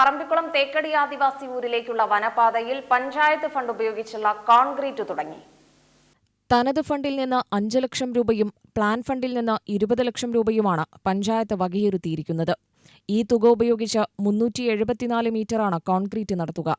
പറമ്പിക്കുളം തേക്കടി ആദിവാസി ഊരിലേക്കുള്ള വനപാതയിൽ പഞ്ചായത്ത് ഫണ്ട് ഉപയോഗിച്ചുള്ള കോൺക്രീറ്റ് തുടങ്ങി. തനത് ഫണ്ടിൽ നിന്ന് അഞ്ച് ലക്ഷം രൂപയും പ്ലാൻ ഫണ്ടിൽ നിന്ന് ഇരുപത് ലക്ഷം രൂപയുമാണ് പഞ്ചായത്ത് വകയിരുത്തിയിരിക്കുന്നത്. ഈ തുക ഉപയോഗിച്ച് മുന്നൂറ്റി എഴുപത്തിനാല് മീറ്ററാണ് കോൺക്രീറ്റ് നടത്തുക.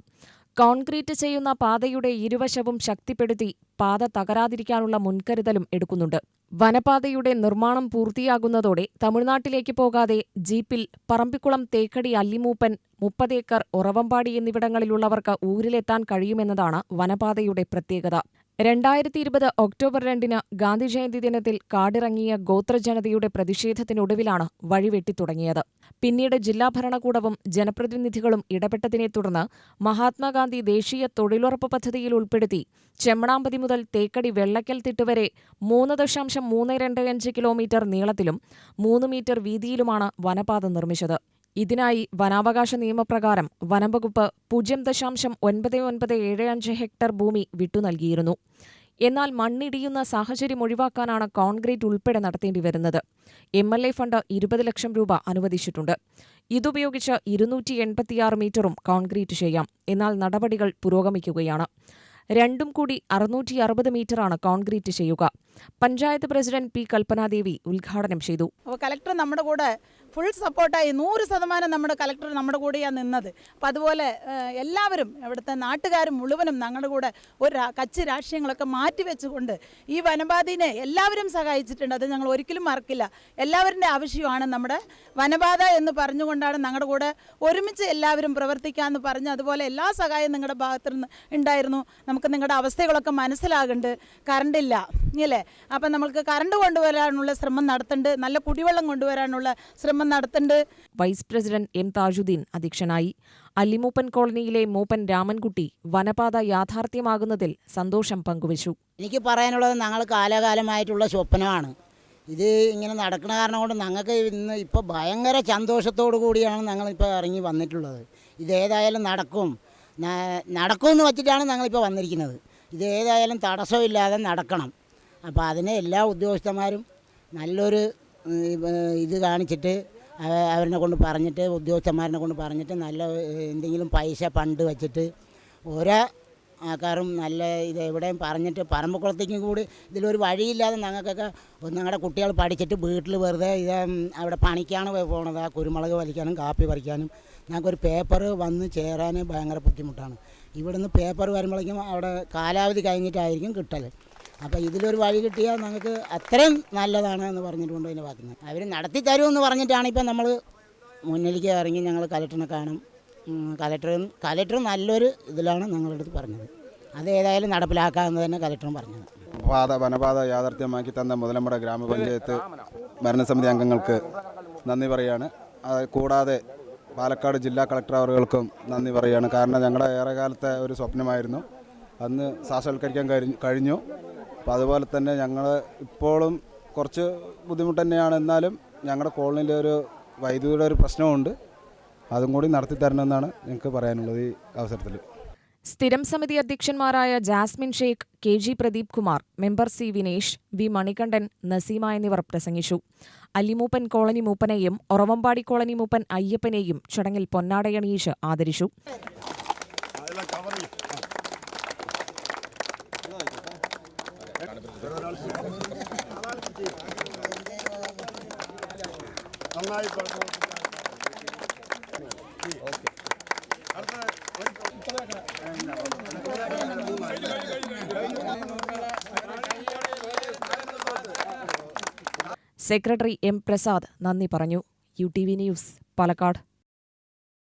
കോൺക്രീറ്റ് ചെയ്യുന്ന പാതയുടെ ഇരുവശവും ശക്തിപ്പെടുത്തി പാത തകരാതിരിക്കാനുള്ള മുൻകരുതലും എടുക്കുന്നുണ്ട്. വനപാതയുടെ നിർമ്മാണം പൂർത്തിയാകുന്നതോടെ തമിഴ്നാട്ടിലേക്ക് പോകാതെ ജീപ്പിൽ പറമ്പിക്കുളം തേക്കടി അല്ലിമൂപ്പൻ മുപ്പതേക്കർ ഉറവമ്പാടി എന്നിവിടങ്ങളിലുള്ളവർക്ക് ഊരിലെത്താൻ കഴിയുമെന്നതാണ് വനപാതയുടെ പ്രത്യേകത. രണ്ടായിരത്തി ഇരുപത് ഒക്ടോബർ രണ്ടിന് ഗാന്ധി ജയന്തി ദിനത്തിൽ കാടിറങ്ങിയ ഗോത്രജനതയുടെ പ്രതിഷേധത്തിനൊടുവിലാണ് വഴിവെട്ടിത്തുടങ്ങിയത് പിന്നീട് ജില്ലാ ഭരണകൂടവും ജനപ്രതിനിധികളും ഇടപെട്ടതിനെ തുടർന്ന് മഹാത്മാഗാന്ധി ദേശീയ തൊഴിലുറപ്പ് പദ്ധതിയിൽ ഉൾപ്പെടുത്തി ചെമ്മണാമ്പതി മുതൽ തേക്കടി വെള്ളക്കൽ തിട്ട് വരെ മൂന്ന് ദശാംശം മൂന്ന് രണ്ട് അഞ്ച് കിലോമീറ്റർ നീളത്തിലും മൂന്ന് മീറ്റർ വീതിയിലുമാണ് വനപാത നിർമ്മിച്ചത്. ഇതിനായി വനാവകാശ നിയമപ്രകാരം വനംവകുപ്പ് പൂജ്യം ദശാംശം ഒൻപത് ഒൻപത് ഏഴ് അഞ്ച് ഹെക്ടർ ഭൂമി വിട്ടു നൽകിയിരുന്നു. എന്നാൽ മണ്ണിടിയുന്ന സാഹചര്യം ഒഴിവാക്കാനാണ് കോൺക്രീറ്റ് ഉൾപ്പെടെ നടത്തേണ്ടി വരുന്നത്. എം എൽ എ ഫണ്ട് ഇരുപത് ലക്ഷം രൂപ അനുവദിച്ചിട്ടുണ്ട്. ഇതുപയോഗിച്ച് ഇരുന്നൂറ്റി എൺപത്തിയാറ് മീറ്ററും കോൺക്രീറ്റ് ചെയ്യാം. എന്നാൽ നടപടികൾ പുരോഗമിക്കുകയാണ്. രണ്ടും കൂടി അറുന്നൂറ്റി അറുപത് മീറ്ററാണ് കോൺക്രീറ്റ് ചെയ്യുക. പഞ്ചായത്ത് പ്രസിഡന്റ് പി കൽപ്പനാദേവി ഉദ്ഘാടനം ചെയ്തു. കലക്ടർ നമ്മുടെ കൂടെ ഫുൾ സപ്പോർട്ടായി നൂറ് ശതമാനം നമ്മുടെ കലക്ടർ നമ്മുടെ കൂടെയാണ് നിന്നത്. അപ്പം അതുപോലെ എല്ലാവരും ഇവിടുത്തെ നാട്ടുകാരും മുഴുവനും ഞങ്ങളുടെ കൂടെ ഒരു കച്ച് രാഷ്ട്രീയങ്ങളൊക്കെ മാറ്റി വെച്ചുകൊണ്ട് ഈ വനപാതിനെ എല്ലാവരും സഹായിച്ചിട്ടുണ്ട്. അത് ഞങ്ങൾ ഒരിക്കലും മറക്കില്ല. എല്ലാവരുടെ ആവശ്യമാണ് നമ്മുടെ വനപാത എന്ന് പറഞ്ഞുകൊണ്ടാണ് ഞങ്ങളുടെ കൂടെ ഒരുമിച്ച് എല്ലാവരും പ്രവർത്തിക്കാമെന്ന് പറഞ്ഞ് അതുപോലെ എല്ലാ സഹായവും നിങ്ങളുടെ ഭാഗത്തു നിന്ന് ഉണ്ടായിരുന്നു. നമുക്ക് നിങ്ങളുടെ അവസ്ഥകളൊക്കെ മനസ്സിലാകുന്നുണ്ട് കറണ്ടില്ല ഇല്ലേ. അപ്പം നമ്മൾക്ക് കറണ്ട് കൊണ്ടുവരാനുള്ള ശ്രമം നടത്തുന്നുണ്ട് നല്ല കുടിവെള്ളം കൊണ്ടുവരാനുള്ള ശ്രമം നടത്തുന്നുണ്ട് വൈസ് പ്രസിഡന്റ് എം താജുദ്ദീൻ അധ്യക്ഷനായി. അല്ലിമൂപ്പൻ കോളനിയിലെ മൂപ്പൻ രാമൻകുട്ടി വനപാത യാഥാർത്ഥ്യമാകുന്നതിൽ സന്തോഷം പങ്കുവച്ചു. എനിക്ക് പറയാനുള്ളത് ഞങ്ങൾ കാലകാലമായിട്ടുള്ള സ്വപ്നമാണ്. ഇത് ഇങ്ങനെ നടക്കുന്ന കാരണം കൊണ്ട് ഞങ്ങൾക്ക് ഇന്ന് ഇപ്പോൾ ഭയങ്കര സന്തോഷത്തോടു കൂടിയാണ് ഞങ്ങളിപ്പോൾ ഇറങ്ങി വന്നിട്ടുള്ളത്. ഇതേതായാലും നടക്കും. നടക്കുമെന്ന് വച്ചിട്ടാണ് ഞങ്ങളിപ്പോൾ വന്നിരിക്കുന്നത്. ഇത് ഏതായാലും തടസ്സമില്ലാതെ നടക്കണം. അപ്പോൾ അതിന് എല്ലാ ഉദ്യോഗസ്ഥന്മാരും നല്ലൊരു ഇത് കാണിച്ചിട്ട് അവ- അവരെ കൊണ്ട് പറഞ്ഞിട്ട് ഉദ്യോഗസ്ഥന്മാരെ കൊണ്ട് പറഞ്ഞിട്ട് നല്ല എന്തെങ്കിലും പൈസ ഫണ്ട് വച്ചിട്ട് ഓരോ ആൾക്കാരും നല്ല ഇത് എവിടെയും പറഞ്ഞിട്ട് പറമ്പക്കുളത്തേക്കും കൂടി ഇതിലൊരു വഴിയില്ലാതെ ഞങ്ങൾക്കൊക്കെ ഞങ്ങളുടെ കുട്ടികൾ പഠിച്ചിട്ട് വീട്ടിൽ വെറുതെ ഇത് അവിടെ പണിക്കാണ് പോണത്. ആ കുരുമുളക് വലിക്കാനും കാപ്പി പറിക്കാനും ഞങ്ങൾക്കൊരു പേപ്പർ വന്ന് ചേരാൻ ഭയങ്കര ബുദ്ധിമുട്ടാണ്. ഇവിടുന്ന് പേപ്പർ വരുമ്പോഴേക്കും അവിടെ കാലാവധി കഴിഞ്ഞിട്ടായിരിക്കും കിട്ടൽ അപ്പോൾ ഇതിലൊരു വഴി കിട്ടിയാൽ ഞങ്ങൾക്ക് അത്രയും നല്ലതാണ് എന്ന് പറഞ്ഞിട്ടുണ്ട് അതിന്റെ വാക്കുന്നത് അവർ നടത്തി തരുമെന്ന് പറഞ്ഞിട്ടാണ് ഇപ്പം നമ്മൾ മുന്നിലേക്ക് ഇറങ്ങി ഞങ്ങൾ കലക്ടറിനെ കാണും. ഉം, കലക്ടർ നല്ലൊരു ഇതിലാണ് ഞങ്ങളുടെ അടുത്ത് പറഞ്ഞത്. അത് ഏതായാലും നടപ്പിലാക്കാമെന്ന് തന്നെ കലക്ടറും പറഞ്ഞത്. പാത വനപാത യാഥാർത്ഥ്യമാക്കി തന്ന മുതലമട ഗ്രാമപഞ്ചായത്ത് ഭരണസമിതി അംഗങ്ങൾക്ക് നന്ദി പറയാണ്. കൂടാതെ പാലക്കാട് ജില്ലാ കളക്ടർ അവറുകൾക്കും നന്ദി പറയാണ്. കാരണം ഞങ്ങളുടെ ഏറെ കാലത്തെ ഒരു സ്വപ്നമായിരുന്നു. അന്ന് സാക്ഷാത്കരിക്കാൻ കഴിഞ്ഞു. അപ്പോൾ അതുപോലെ തന്നെ ഞങ്ങൾ ഇപ്പോഴും കുറച്ച് ബുദ്ധിമുട്ട് തന്നെയാണ്. എന്നാലും ഞങ്ങളുടെ കോളനിയിലെ ഒരു വൈദ്യുതിയുടെ ഒരു പ്രശ്നമുണ്ട്. അതും കൂടി നടത്തി തരണമെന്നാണ് ഞങ്ങൾക്ക് പറയാനുള്ളത് ഈ അവസരത്തിൽ. സ്ഥിരം സമിതി അധ്യക്ഷന്മാരായ Jasmine Sheikh K G Pradeep Kumar member C Vinesh V Manikandan Naseema എന്നിവർ പ്രസംഗിച്ചു. അല്ലിമൂപ്പൻ കോളനി മൂപ്പനെയും ഒറവമ്പാടി കോളനി മൂപ്പൻ അയ്യപ്പനെയും ചടങ്ങിൽ പൊന്നാടയണിയിച്ച് ആദരിച്ചു. സെക്രട്ടറി എം പ്രസാദ് നന്ദി പറഞ്ഞു. U T V news Palakkad.